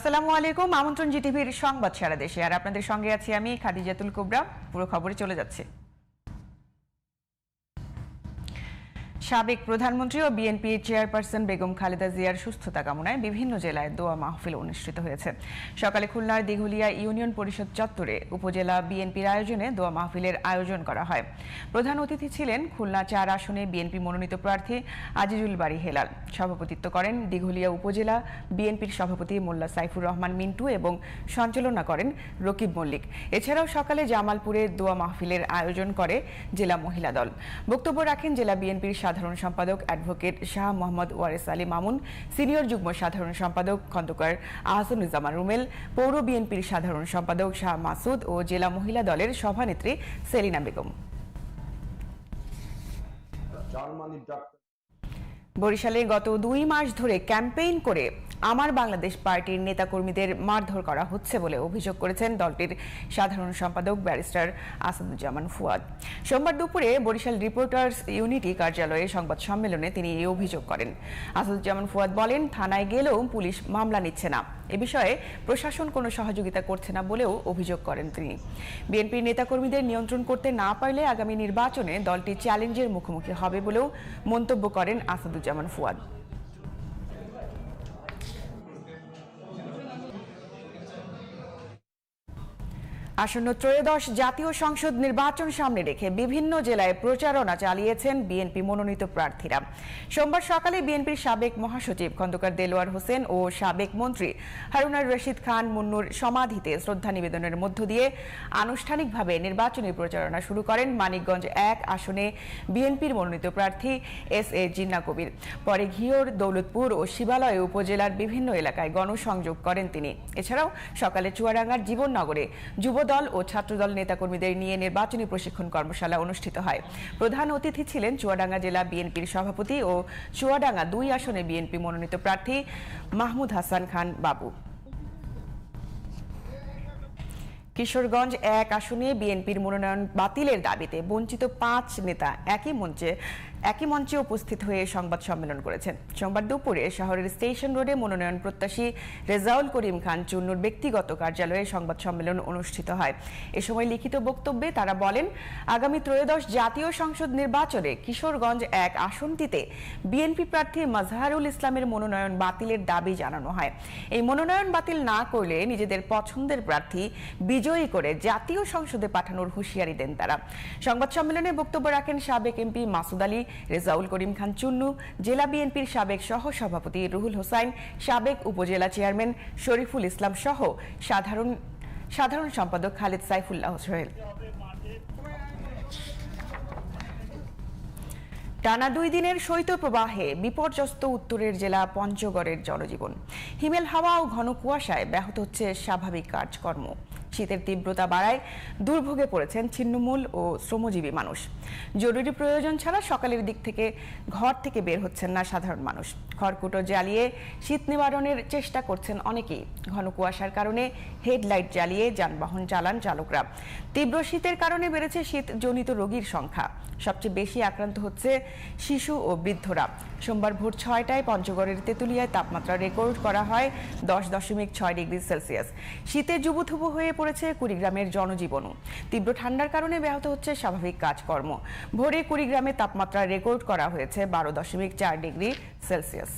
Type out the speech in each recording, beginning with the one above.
আসসালামু আলাইকুম, আমন্ত্রণ জিটিভির সংবাদ সারা দেশে। আর আপনাদের সঙ্গে আছি আমি খাদিজাতুল কুবরা। পুরো খবরে চলে যাচ্ছে। সাবেক প্রধানমন্ত্রী ও বিএনপি চেয়ারপারসন বেগম খালেদা জিয়ার সুস্থতা কামনায় বিভিন্ন জেলায় দোয়া মাহফিল অনুষ্ঠিত হয়েছে। সকালে খুলনার দিঘুলিয়া ইউনিয়ন পরিষদ চত্বরে উপজেলা বিএনপির আয়োজনে দোয়া মাহফিলের আয়োজন করা হয়। প্রধান অতিথি ছিলেন খুলনা চার আসনে বিএনপি মনোনীত প্রার্থী আজিজুল বাড়ি হেলাল। সভাপতিত্ব করেন দিঘুলিয়া উপজেলা বিএনপির সভাপতি মোল্লা সাইফুর রহমান মিন্টু এবং সঞ্চালনা করেন রকিব মল্লিক। এছাড়াও সকালে জামালপুরে দোয়া মাহফিলের আয়োজন করে জেলা মহিলা দল। বক্তব্য রাখেন জেলা বিএনপির সাধারণ সম্পাদক অ্যাডভোকেট শাহ মোহাম্মদ ওয়ারেস আলী মামুন, সিনিয়র যুগ্ম সাধারণ সম্পাদক খন্দকার আহসানুজ্জামান রুমেল, পৌর বিএনপির সাধারণ সম্পাদক শাহ মাসুদ ও জেলা মহিলা দলের সভানেত্রী সেলিনা বেগম। জার্মানির ডাক্তার বরিশালে গত দুই মাস ধরে ক্যাম্পেইন করে আমার বাংলাদেশ পার্টির নেতাকর্মীদের মারধর করা হচ্ছে বলে অভিযোগ করেছেন দলটির সাধারণ সম্পাদক ব্যারিস্টার আসাদুজ্জামান ফুয়াদ। সোমবার দুপুরে বরিশাল রিপোর্টার্স ইউনিটি কার্যালয়ে সংবাদ সম্মেলনে তিনি এই অভিযোগ করেন। আসাদুজ্জামান ফুয়াদ বলেন, থানায় গেলেও পুলিশ মামলা নিচ্ছে না। এ বিষয়ে প্রশাসন কোনো সহযোগিতা করছে না বলেও অভিযোগ করেন তিনি। বিএনপির নেতাকর্মীদের নিয়ন্ত্রণ করতে না পারলে আগামী নির্বাচনে দলটি চ্যালেঞ্জের মুখোমুখি হবে বলেও মন্তব্য করেন আসাদুজ্জামান ফুয়াদ আসন্ন ত্রয়োদশ জাতীয় সংসদ নির্বাচন সামনে রেখে বিভিন্ন জেলায় প্রচারণা চালিয়েছেন বিএনপি মনোনীত প্রার্থীরা। সোমবার সকালে বিএনপির সাবেক মহাসচিব খন্দকার দেলোয়ার হোসেন ও সাবেক মন্ত্রী হারুনার রশিদ খান মুন্নুর সমাধিতে শ্রদ্ধা নিবেদনের মধ্য দিয়ে আনুষ্ঠানিকভাবে নির্বাচনী প্রচারণা শুরু করেন মানিকগঞ্জ এক আসনে বিএনপির মনোনীত প্রার্থী এস এ জিন্না কবির। পরে ঘিওর, দৌলতপুর ও শিবালয় উপজেলার বিভিন্ন এলাকায় গণসংযোগ করেন তিনি। এছাড়াও সকালে চুয়াডাঙ্গার জীবননগরে যুবদল ও ছাত্রদল নেতাকর্মীদের নিয়ে নির্বাচনী প্রশিক্ষণ কর্মশালা অনুষ্ঠিত হয়। প্রধান অতিথি ছিলেন চুয়াডাঙ্গা জেলা বিএনপির সভাপতি ও চুয়াডাঙ্গা দুই আসনে বিএনপি মনোনীত প্রার্থী মাহমুদ হাসান খান বাবু। কিশোরগঞ্জ এক আসনে বিএনপির মনোনয়ন বাতিলের দাবিতে বঞ্চিত পাঁচ নেতা একই মঞ্চে একই মঞ্চে উপস্থিত হয়ে সংবাদ সম্মেলন করেছেন। সোমবার দুপুরে শহরের স্টেশন রোডে মনোনয়ন প্রত্যাশী রেজাউল করিম খান চুন্নুর ব্যক্তিগত কার্যালয়ে সংবাদ সম্মেলন অনুষ্ঠিত হয়। এ সময় লিখিত বক্তব্যে তারা বলেন, আগামী ত্রয়োদশ জাতীয় সংসদ নির্বাচনে কিশোরগঞ্জ এক আসনটিতে বিএনপি প্রার্থী মাজহারুল ইসলামের মনোনয়ন বাতিলের দাবি জানানো হয়। এই মনোনয়ন বাতিল না করলে নিজেদের পছন্দের প্রার্থী বিজয়ী করে জাতীয় সংসদে পাঠানোর হুঁশিয়ারি দেন তারা। সংবাদ সম্মেলনে বক্তব্য রাখেন সাবেক এমপি মাসুদ আলী, রেজাউল করিম খান চুন্নু, জেলা বিএনপির সাবেক সহ সভাপতি রুহুল হোসাইন, সাবেক উপজেলা চেয়ারম্যান শরীফুল ইসলাম সহ সাধারণ সাধারণ সম্পাদক খালেদ সাইফুল্লাহ সোহেল। টানা দুই দিনের শৈত্যপ্রবাহে বিপর্যস্ত উত্তরের জেলা পঞ্চগড়ের জনজীবন। হিমেল হাওয়া ও ঘন কুয়াশায় ব্যাহত হচ্ছে স্বাভাবিক কাজকর্ম। শীতের তীব্রতা বাড়ায় দুর্ভোগে পড়েছেন ছিন্নমূল ও শ্রমজীবী মানুষ। জরুরি প্রয়োজন ছাড়া সকালের দিক থেকে ঘর থেকে বের হচ্ছেন না সাধারণ মানুষ। খড়কুটো জ্বালিয়ে শীত নিবারণের চেষ্টা করছেন অনেকেই। ঘন কুয়াশার কারণে হেডলাইট জ্বালিয়ে যানবাহন চালান চালকরা। তীব্র শীতের কারণে বেড়েছে শীতজনিত রোগীর সংখ্যা। সবচেয়ে বেশি আক্রান্ত হচ্ছে শিশু ও বৃদ্ধরা। সোমবার ভোর ছয়টায় পঞ্চগড়ের তেঁতুলিয়ায় তাপমাত্রা রেকর্ড করা হয় দশ দশমিক ছয় ডিগ্রি সেলসিয়াস। শীতে যুবথুবু হয়ে পড়েছে কুড়িগ্রামের জনজীবনও। তীব্র ঠান্ডার কারণে ব্যাহত হচ্ছে স্বাভাবিক কাজকর্ম। ভোরে কুড়িগ্রামে তাপমাত্রা রেকর্ড করা হয়েছে বারো দশমিক চার ডিগ্রি সেলসিয়াস।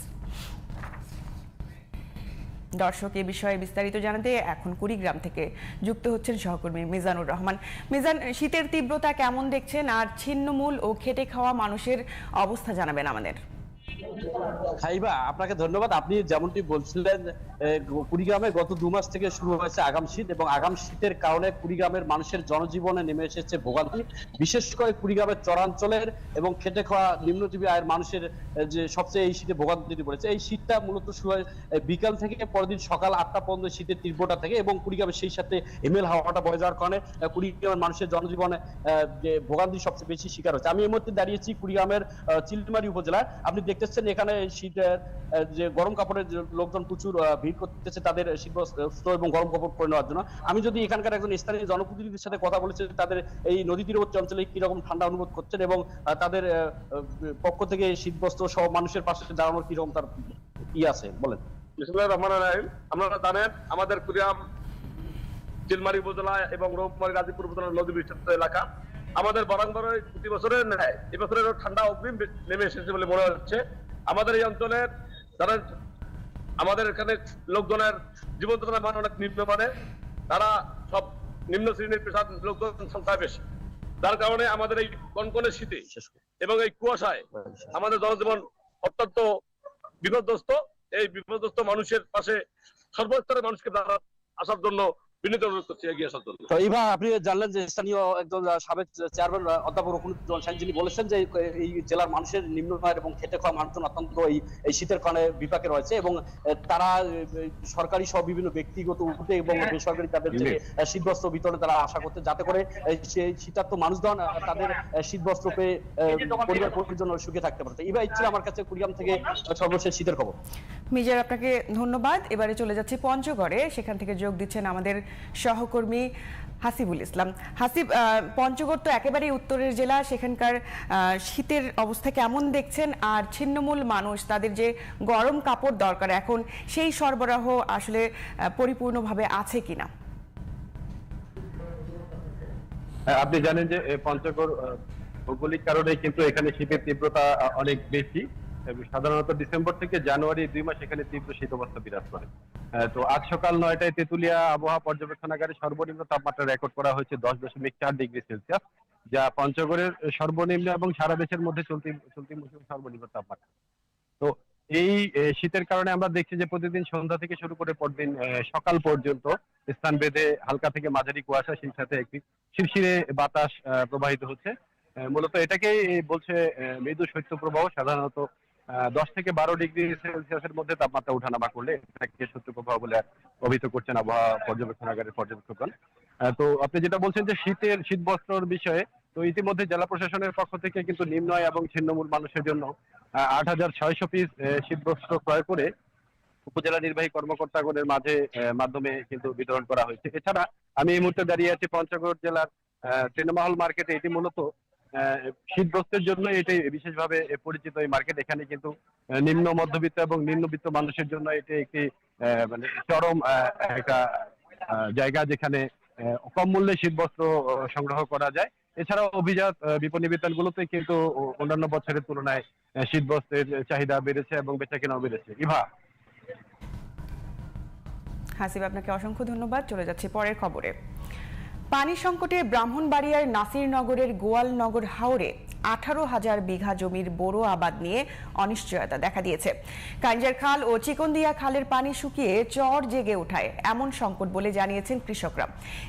দর্শক, এ বিষয়ে বিস্তারিত জানাতে এখন কুড়িগ্রাম থেকে যুক্ত হচ্ছেন সহকর্মী মিজানুর রহমান। মিজান, শীতের তীব্রতা কেমন দেখছেন? আর ছিন্নমূল ও খেটে খাওয়া মানুষের অবস্থা জানাবেন আমাদের। খাইবা, আপনাকে ধন্যবাদ। আপনি যেমনটি বলছিলেন কুড়িগ্রামে গত দু মাস থেকে শুরু হয়েছে আগাম শীত এবং আগাম শীতের কারণে কুড়িগ্রামের মানুষের জনজীবনে নেমে এসেছে ভোগান্তি। বিশেষ করে কুড়িগ্রামের চরাঞ্চলের এবং খেটে খাওয়া নিম্নজীবী আয়ের মানুষের যে সবচেয়ে এই শীতে ভোগান্তি পড়েছে। এই শীতটা মূলত শুরু হয় বিকাল থেকে পরদিন সকাল আটটা পর্যন্ত শীতের তীব্রতা থেকে এবং কুড়িগ্রামের সেই সাথে হিমেল হাওয়াটা বয়ে যাওয়ার কারণে কুড়িগ্রামের মানুষের জনজীবনে যে ভোগান্তি সবচেয়ে বেশি শিকার হচ্ছে। আমি এই মুহূর্তে দাঁড়িয়েছি কুড়িগ্রামের চিলমারি উপজেলায়। আপনি দেখতেছেন এখানে শীতের যে গরম কাপড়ের লোকজন প্রচুর ভিড় করতেছে তাদের শীতবস্ত্র এবং গরম কাপড় পরে নেওয়ার জন্য। আমি যদি এখানকার একজন স্থানীয় জনপ্রতিনিধির সাথে কথা বলেছি, তাদের এই নদী তীরবর্তী অঞ্চলে কীরকম ঠান্ডা অনুভব করছেন এবং তাদের পক্ষ থেকে শীতবস্ত্র সহ মানুষের পাশে দাঁড়ানোর কীরকম তার ই আছে? বলেন। আপনারা জানেন, আমাদের কুরিয়াম চিলমারি উপজেলা এবং রৌমারি গাজীপুর উপজেলার নদী বিস্তৃত এলাকা। আমাদের বরাঙ্গর প্রতি বছরের ন্যায় এবছরের ঠান্ডা অগ্রিম নেমে এসেছে বলে মনে হচ্ছে। আমাদের এই অঞ্চলের যারা আমাদের এখানে লোকজনের জীবনযাত্রার মান অনেক নিম্ন মানে তারা সব নিম্ন শ্রেণির পেশার লোকজন সংখ্যা বেশি। যার কারণে আমাদের এই কনকনে শীতে এবং এই কুয়াশায় আমাদের জনজীবন অত্যন্ত বিপদগ্রস্ত এই বিপদগ্রস্ত মানুষের পাশে সর্বস্তরের মানুষকে দ্বারা আসার জন্য বিনীত অনুরোধ করছি এগিয়ে আসার জন্য। তো এইবার আপনি জানলেন যে স্থানীয় একজন সাবেক চেয়ারম্যান অধ্যাপক রকুনুজ্জামান সেন যিনি বলেছেন যে এই জেলার মানুষের নিম্ন আয়ের এবং খেটে খাওয়া মানুষজন অত্যন্ত এই এই শীতের কারণে বিপাকে রয়েছে এবং তারা সরকারি সহ বিভিন্ন ব্যক্তিগত উঠে এবং বেসরকারি তাদের থেকে শীতবস্ত্র বিতরণে তারা আশা করতে যাতে করে সেই শীতার্থ মানুষজন তাদের শীতবস্ত্র পেয়ে পরিবার পরিজন সুখে থাকতে পারে। ইচ্ছে আমার কাছে কুড়িগ্রাম থেকে সর্বশেষ শীতের খবর। মিজার আপনাকে ধন্যবাদ। এবারে চলে যাচ্ছি পঞ্চগড়ে। সেখান থেকে যোগ দিচ্ছেন আমাদের সহকর্মী হাসিবুল ইসলাম। হাসিব পঞ্চগড় তো একেবারেই উত্তরের জেলা সেখানকার শীতের অবস্থা কেমন দেখছেন? আর ছিন্নমূল মানুষ তাদের যে গরম কাপড় দরকার এখন সেই সরবরাহ আসলে পরিপূর্ণভাবে আছে কিনা? হ্যাঁ, আপনি জানেন যে পঞ্চগড় ভৌগোলিক কারণে কিন্তু এখানে শীতের তীব্রতা অনেক বেশি। সাধারণত ডিসেম্বর থেকে জানুয়ারি দুই মাস এখানে তীব্র শীত অবস্থা বিরাজ করে। তো আজ সকাল নয়টায় তেতুলিয়া আবহাওয়া পর্যবেক্ষণাগারে সর্বনিম্ন তাপমাত্রা রেকর্ড করা হয়েছে দশ দশমিক চার ডিগ্রি সেলসিয়াস, যা পঞ্চগড়ের সর্বনিম্ন এবং সারা দেশের মধ্যে চলতি চলতি মৌসুমের সর্বনিম্ন তাপমাত্রা। তো এই শীতের কারণে আমরা দেখছি যে প্রতিদিন সন্ধ্যা থেকে শুরু করে পরদিন সকাল পর্যন্ত স্থান ভেদে হালকা থেকে মাঝারি কুয়াশা, সেই সাথে একটি শিরশিরে বাতাস প্রবাহিত হচ্ছে। মূলত এটাকেই বলছে মৃদু শৈত্যপ্রবাহ, সাধারণত দশ থেকে বারো ডিগ্রি সেলসিয়াসের মধ্যে তাপমাত্রা উঠানামা করলে এটাকে শৈত্যপ্রবাহ বলে অভিহিত করছেন আবহাওয়া পর্যবেক্ষণাগারের পর্যবেক্ষকগণ। তো আপনি যেটা বলছেন যে শীতের শীত বস্ত্রর বিষয়ে তো ইতিমধ্যে জেলা প্রশাসনের পক্ষ থেকে কিন্তু নিম্নয় এবং ছিন্নমূল মানুষের জন্য আট হাজার ছয়শো পিস শীতবস্ত্র ক্রয় করে উপজেলা নির্বাহী কর্মকর্তাগণের মাঝে মাধ্যমে কিন্তু বিতরণ করা হয়েছে। এছাড়া আমি এই মুহূর্তে দাঁড়িয়ে আছি পঞ্চগড় জেলার আহ, সিনেমাহল মার্কেটে এটি মূলত শীতবস্ত্রের জন্য এটি বিশেষভাবে পরিচিত এই মার্কেট এখানে কিন্তু নিম্ন মধ্যবিত্ত এবং নিম্নবিত্ত মানুষের জন্য এটি একটি মানে চরম একটা জায়গা যেখানে কম মূল্যে শীতবস্ত্র সংগ্রহ করা যায়। এছাড়াও অভিজাত বিপণী বিতানগুলোতে কিন্তু অন্যান্য বছরের তুলনায় শীতবস্ত্রের চাহিদা বেড়েছে এবং বেচাকেনাও বেড়েছে। ইভা। হাসিব, আপনাকে অসংখ্য ধন্যবাদ। চলে যাচ্ছি পরের খবরে। পানি সংকটে ব্রাহ্মণবাড়িয়ার নাসিরনগরের গোয়ালনগর হাওরে আঠারো হাজার বিঘা জমির বোরো আবাদ নিয়ে অনিশ্চয়তা দেখা দিয়েছে। কাঞ্জার খাল ও চিকন্দিয়া খালের পানি শুকিয়ে চর জেগে ওঠায় এমন সংকট বলে জানিয়েছেন কৃষকরা।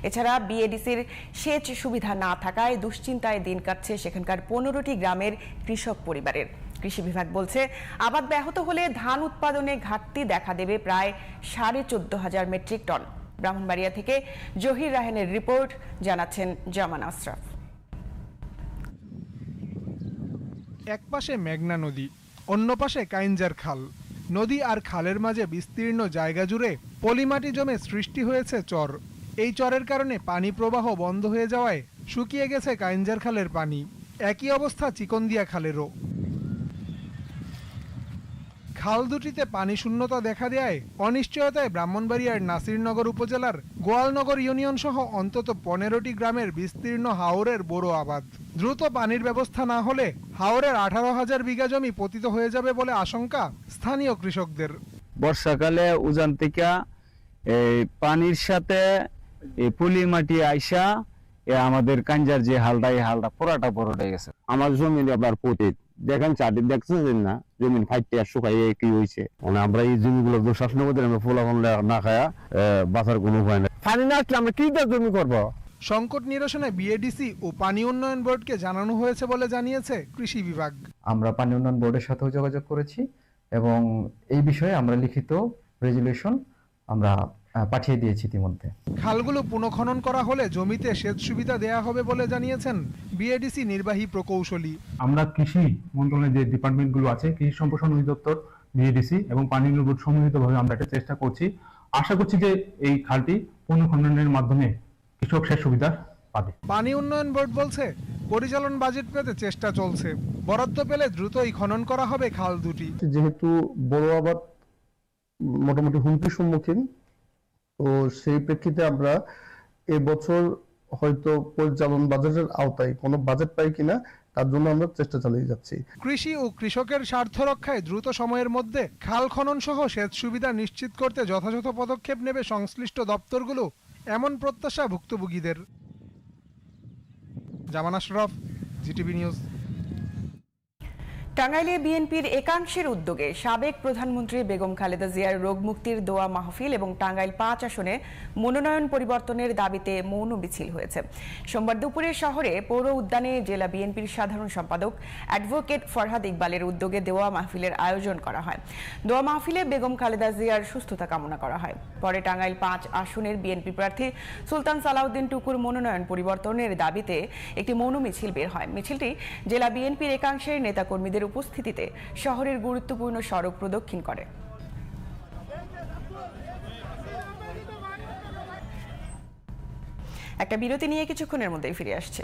এছাড়া বিএডিসির সেচ সুবিধা না থাকায় দুশ্চিন্তায় দিন কাটছে সেখানকার পনেরোটি গ্রামের কৃষক পরিবারের। কৃষি বিভাগ বলছে, আবাদ ব্যাহত হলে ধান উৎপাদনে ঘাটতি দেখা দেবে প্রায় সাড়ে চোদ্দ হাজার মেট্রিক টন। ব্রাহ্মণবাড়িয়া থেকে জহির রাহানের রিপোর্ট, জানাচ্ছেন জামান আশরাফ। এক পাশে মেঘনা নদী, অন্য পাশে কাইঞ্জার খাল। নদী আর খালের মাঝে বিস্তীর্ণ জায়গা জুড়ে পলিমাটি জমে সৃষ্টি হয়েছে চর। এই চরের কারণে পানি প্রবাহ বন্ধ হয়ে যাওয়ায় শুকিয়ে গেছে কাইঞ্জার খালের পানি। একই অবস্থা চিকনদিয়া খালেরও। খাল দুটিতে পানি শূন্যতা দেখা দেয় অনিশ্চয়তায় ব্রাহ্মণবাড়িয়ার নাসিরনগর উপজেলার গোয়ালনগর ইউনিয়ন সহ অন্তত পনেরোটি গ্রামের বিস্তীর্ণ হাওরের বড় আবাদ। দ্রুত পানির ব্যবস্থা না হলে হাওরের আঠারো হাজার বিঘা জমি পতিত হয়ে যাবে বলে আশঙ্কা স্থানীয় কৃষকদের। বর্ষাকালে উজান থেকে এই পানির সাথে এই পুলি মাটি আইসা এ আমাদের কাঞ্জার যে হালটা এই হালটা পুরাটা পুরোটা গেছে। আমার জমি আবার পতিত। দেখেন চারটি দেখতেছেন না জমিন ফাইটে শুকাইয়ে কি হয়েছে মানে আমরা এই জমিগুলো দুঃশাসন করতে আমরা ফলাফল না খায়া বাঁচার কোনো উপায় নাই। পানি না আসলে আমরা কি জমি করব? সংকট নিরসনে বিএডিসি ও পানি উন্নয়ন বোর্ডকে জানানো হয়েছে বলে জানিয়েছে কৃষি বিভাগ। আমরা পানি উন্নয়ন বোর্ডের সাথেও যোগাযোগ করেছি এবং এই বিষয়ে আমরা লিখিত রেজুলেশন আমরা পাঠিয়ে দিয়েছি ইতিমধ্যে। খালগুলো পুনঃখনন করা হলে জমিতে সেচ সুবিধা দেয়া হবে বলে জানিয়েছেন বিএডিসি নির্বাহী প্রকৌশলী। আমরা কৃষি মন্ত্রণালয়ের যে ডিপার্টমেন্টগুলো আছে কৃষি সম্প্রসারণ অধিদপ্তর বিএডিসি এবং পানি উন্নয়ন বোর্ড সম্মিলিতভাবে আমরা এটা চেষ্টা করছি। আশা করছি যে এই খালটি পুনঃখননের মাধ্যমে কৃষক সেচ সুবিধা পাবে। পানি উন্নয়ন বোর্ড বলছে পরিচালন বাজেট পেতে চেষ্টা চলছে। বরাদ্দ পেলে দ্রুতই খনন করা হবে খাল দুটি। যেহেতু বড় আবাদ মোটামুটি হুমকির সম্মুখীন তো সেই প্রেক্ষিতে আমরা এবছর হয়তো পরিচালন বাজেটের আওতায় কোনো বাজেট পাই কিনা, তার জন্য আমরা চেষ্টা চালিয়ে যাচ্ছি। কৃষি ও কৃষকের স্বার্থ রক্ষায় দ্রুত সময়ের মধ্যে খাল খনন সহ সেচ সুবিধা নিশ্চিত করতে যথাযথ পদক্ষেপ নেবে সংশ্লিষ্ট দপ্তরগুলো, এমন প্রত্যাশা ভুক্তভোগীদের। Zaman Ashraf GTV news. টাঙ্গাইলে বিএনপির একাংশের উদ্যোগে সাবেক প্রধানমন্ত্রী বেগম খালেদা জিয়ার রোগ মুক্তির দোয়া মাহফিল এবং টাঙ্গাইল পাঁচ আসনে মনোনয়ন পরিবর্তনের দাবিতে মৌন মিছিল হয়েছে। সোমবার দুপুরে শহরে পৌর উদ্যানে জেলা বিএনপির সাধারণ সম্পাদক অ্যাডভোকেট ফরহাদ ইকবালের উদ্যোগে দেওয়া মাহফিলের আয়োজন করা হয়। দোয়া মাহফিলে বেগম খালেদা জিয়ার সুস্থতা কামনা করা হয়। পরে টাঙ্গাইল পাঁচ আসনের বিএনপি প্রার্থী সুলতান সালাউদ্দিন টুকুর মনোনয়ন পরিবর্তনের দাবিতে একটি মৌন মিছিল বের হয়। মিছিলটি জেলা বিএনপির একাংশের নেতাকর্মীদের উপস্থিতিতে শহরের গুরুত্বপূর্ণ সড়ক প্রদক্ষিণ করে। একটা বিরতি নিয়ে কিছুক্ষণের মধ্যেই ফিরে আসছে।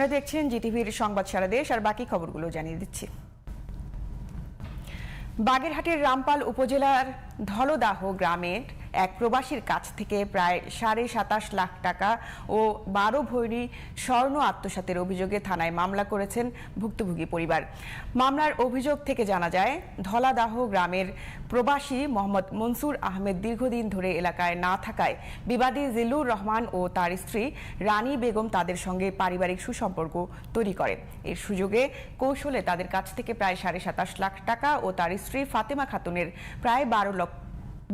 আপনারা দেখছেন জিটিভির সংবাদ সারা দেশ আর বাকি খবরগুলো জানিয়ে দিচ্ছি। বাগেরহাটের রামপাল উপজেলার ধলদাহ গ্রামের এক প্রবাসীর কাছ থেকে প্রায় সাড়ে সাতাশ লাখ টাকা ও বারো ভৈরি স্বর্ণ আত্মসাতের অভিযোগে থানায় মামলা করেছেন ভুক্তভোগী পরিবার। মামলার অভিযোগ থেকে জানা যায়, ধলাদাহ গ্রামের প্রবাসী মোহাম্মদ মনসুর আহমেদ দীর্ঘদিন ধরে এলাকায় না থাকায় বিবাদী জিল্লুর রহমান ও তার স্ত্রী রানী বেগম তাদের সঙ্গে পারিবারিক সুসম্পর্ক তৈরি করেন। এর সুযোগে কৌশলে তাদের কাছ থেকে প্রায় সাড়ে সাতাশ লাখ টাকা ও তার স্ত্রী ফাতেমা খাতুনের প্রায় বারো লক্ষ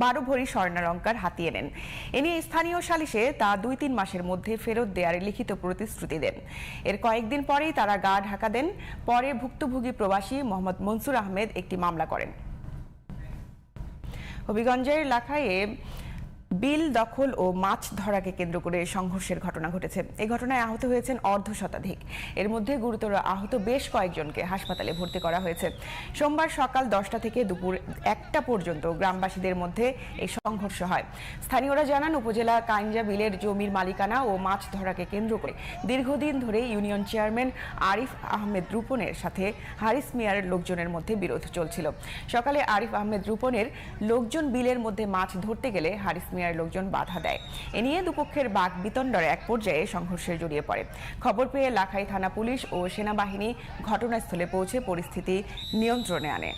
বারো ভরি স্বর্ণালঙ্কার হাতিয়ে নেন। এ নিয়ে স্থানীয় সালিশে তা দুই তিন মাসের মধ্যে ফেরত দেয়ার লিখিত প্রতিশ্রুতি দেন। এর কয়েকদিন পরেই তারা গা ঢাকা দেন। পরে ভুক্তভোগী প্রবাসী মোহাম্মদ মনসুর আহমেদ একটি মামলা করেন। হবিগঞ্জের লাখায়ে বিল দখল ও মাছ ধরাকে কেন্দ্র করে সংঘর্ষের ঘটনা ঘটেছে। এই ঘটনায় আহত হয়েছেন অর্ধ শতাধিক এর মধ্যে গুরুতর আহত বেশ কয়েকজনকে হাসপাতালে ভর্তি করা হয়েছে। সোমবার সকাল দশটা থেকে দুপুর একটা পর্যন্ত গ্রামবাসীদের মধ্যে এই সংঘর্ষ হয়। স্থানীয়রা জানান, উপজেলা কাইঞ্জা বিলের জমির মালিকানা ও মাছ ধরাকে কেন্দ্র করে দীর্ঘদিন ধরে ইউনিয়ন চেয়ারম্যান আরিফ আহমেদ রূপনের সাথে হারিস মিয়ার লোকজনের মধ্যে বিরোধ চলছিল। সকালে আরিফ আহমেদ রূপনের লোকজন বিলের মধ্যে মাছ ধরতে গেলে হারিস মিয়ার লোকজন বাধা দেয়। এ নিয়ে দুপক্ষের বাক বিতণ্ডরে এক পর্যায়ে সংঘর্ষে জড়িয়ে পড়ে। খবর পেয়ে লাখাই থানা পুলিশ ও সেনাবাহিনী ঘটনাস্থলে পৌঁছে পরিস্থিতি নিয়ন্ত্রণে আনে।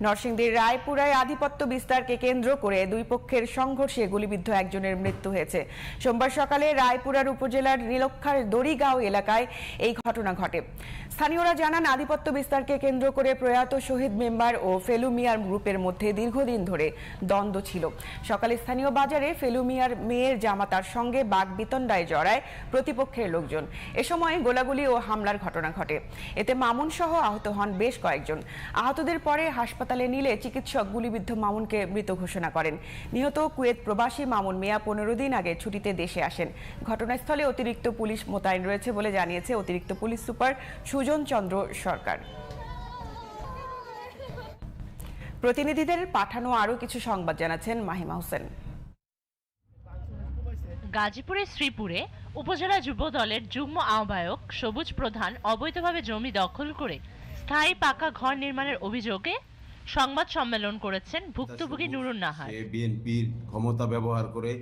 নরসিংদীর রায়পুরায় আধিপত্য বিস্তারকে কেন্দ্র করে দুই পক্ষের সংঘর্ষে গুলিবিদ্ধ একজনের মৃত্যু হয়েছে। সোমবার সকালে রায়পুরার উপজেলার নীলক্ষার দড়িগাঁও এলাকায় এই ঘটনা ঘটে। স্থানীয়রা জানান, আধিপত্য বিস্তারকে কেন্দ্র করে প্রয়াত শহীদ মেম্বার ও ফেলুমিয়ার গ্রুপের মধ্যে দীর্ঘদিন ধরে দ্বন্দ্ব ছিল। সকালে স্থানীয় বাজারে ফেলুমিয়ার মেয়ের জামাতার সঙ্গে বাঘ বিতণ্ডায় জড়ায় প্রতিপক্ষের লোকজন। এ সময় গোলাগুলি ও হামলার ঘটনা ঘটে। এতে মামুন সহ আহত হন বেশ কয়েকজন। আহতদের পরে হাসপাতালে নিলে চিকিৎসক গুলিবিদ্ধ মামুনকে মৃত ঘোষণা করেন। নিহত কুয়েত প্রবাসী মামুন মিয়া পনেরো দিন আগে ছুটিতে দেশে আসেন। ঘটনাস্থলে অতিরিক্ত পুলিশ মোতায়েন রয়েছে বলে জানিয়েছে অতিরিক্ত পুলিশ সুপার সুজন চন্দ্র সরকার। প্রতিনিধিদের পাঠানো আরও কিছু সংবাদ জানাচ্ছেন মাহিমা হোসেন। গাজীপুরের শ্রীপুরে উপজেলা যুব দলের যুগ্ম আহ্বায়ক সবুজ প্রধান অবৈধভাবে জমি দখল করে স্থায়ী পাকা ঘর নির্মাণের অভিযোগে সংবাদ সম্মেলন করেছেন ভুক্তভোগী নুরুন নাহার। বিএনপির ক্ষমতা ব্যবহার করে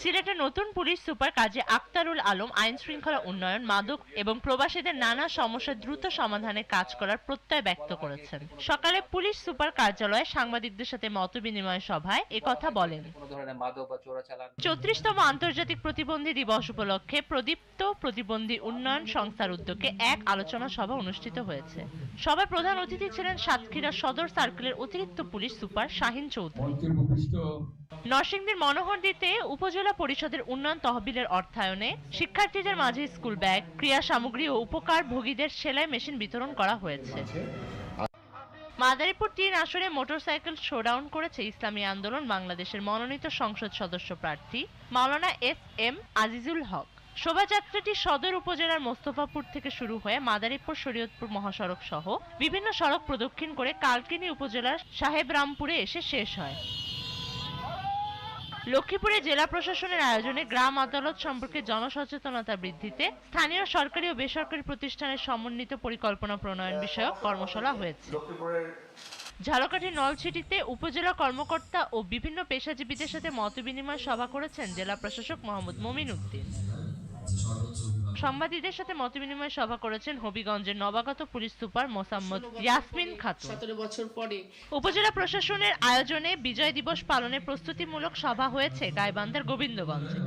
সিলেটের নতুন পুলিশ সুপার কাজী আক্তারুল আলম আইন শৃঙ্খলা উন্নয়ন মাদক এবং প্রবাসীদের নানা সমস্যা দ্রুত সমাধানে কাজ করার প্রত্যয় ব্যক্ত করেছেন। সকালে পুলিশ সুপার কার্যালয়ে সাংবাদিকদের সাথে মতবিনিময় সভায় একথা বলেন। চৌত্রিশতম আন্তর্জাতিক প্রতিবন্ধী দিবস উপলক্ষে প্রদীপ্ত প্রতিবন্ধী উন্নয়ন সংস্থার উদ্যোগে এক আলোচনা সভা অনুষ্ঠিত হয়েছে। সভায় প্রধান অতিথি ছিলেন সাতক্ষীরা সদর সার্কেলের অতিরিক্ত পুলিশ সুপার শাহিন চৌধুরী। নরসিংদীর মনোহরদীতে উপজেলা পরিষদের উন্নয়ন তহবিলের অর্থায়নে শিক্ষার্থীদের মাঝে স্কুল ব্যাগ, ক্রিয়া সামগ্রী ও উপকার ভোগীদের সেলাই মেশিন বিতরণ করা হয়েছে। মাদারীপুর তিন আসনে মোটরসাইকেল শোডাউন করেছে ইসলামী আন্দোলন বাংলাদেশের মনোনীত সংসদ সদস্য প্রার্থী মাওলানা এস এম আজিজুল হক। শোভাযাত্রাটি সদর উপজেলার মোস্তফাপুর থেকে শুরু হয়ে মাদারীপুর, শরীয়তপুর মহাসড়ক সহ বিভিন্ন সড়ক প্রদক্ষিণ করে কালকিনি উপজেলার সাহেবরামপুরে এসে শেষ হয়। লক্ষ্মীপুরে জেলা প্রশাসনের আয়োজনে গ্রাম আদালত সম্পর্কে জনসচেতনতা বৃদ্ধিতে স্থানীয় সরকারি ও বেসরকারি প্রতিষ্ঠানের সমন্বিত পরিকল্পনা প্রণয়ন বিষয়ক কর্মশালা হয়েছে। ঝালকাঠির নলছিটিতে উপজেলা কর্মকর্তা ও বিভিন্ন পেশাজীবীদের সাথে মতবিনিময় সভা করেছেন জেলা প্রশাসক মোহাম্মদ মমিন উদ্দিন। সাংবাদিকদের সাথে মতবিনিময় সভা করেছেন হবিগঞ্জের নবাগত পুলিশ সুপার মোসাম্মদ ইয়াসমিন খাতুন। সতেরো বছর পরে। উপজেলা প্রশাসনের আয়োজনে বিজয় দিবস পালনের প্রস্তুতিমূলক সভা হয়েছে গাইবান্ধার গোবিন্দগঞ্জে।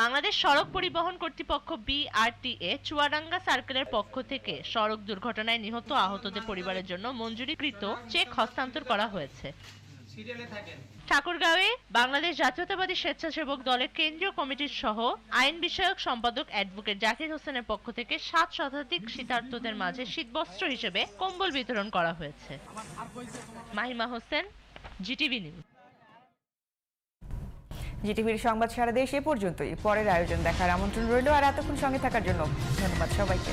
বাংলাদেশ সড়ক পরিবহন কর্তৃপক্ষ বিআরটিএ চুয়াডাঙ্গা সার্কেলের পক্ষ থেকে সড়ক দুর্ঘটনায় নিহত আহতদের পরিবারের জন্য মঞ্জুরিকৃত চেক হস্তান্তর করা হয়েছে। ঠাকুরগাঁওয়ে বাংলাদেশ জাতীয়তাবাদী স্বেচ্ছাসেবক দলের কেন্দ্রীয় কমিটির সহ আইন বিষয়ক সম্পাদক অ্যাডভোকেট জাকির হোসেনের পক্ষ থেকে সাত শতাধিক শীতার্তদের মাঝে শীতবস্ত্র হিসেবে কম্বল বিতরণ করা হয়েছে। Mahima Hossain GTV news. জিটিভির সংবাদ সারা দেশ এ পর্যন্তই। পরের আয়োজন দেখার আমন্ত্রণ রইল আর এতক্ষণ সঙ্গে থাকার জন্য ধন্যবাদ সবাইকে।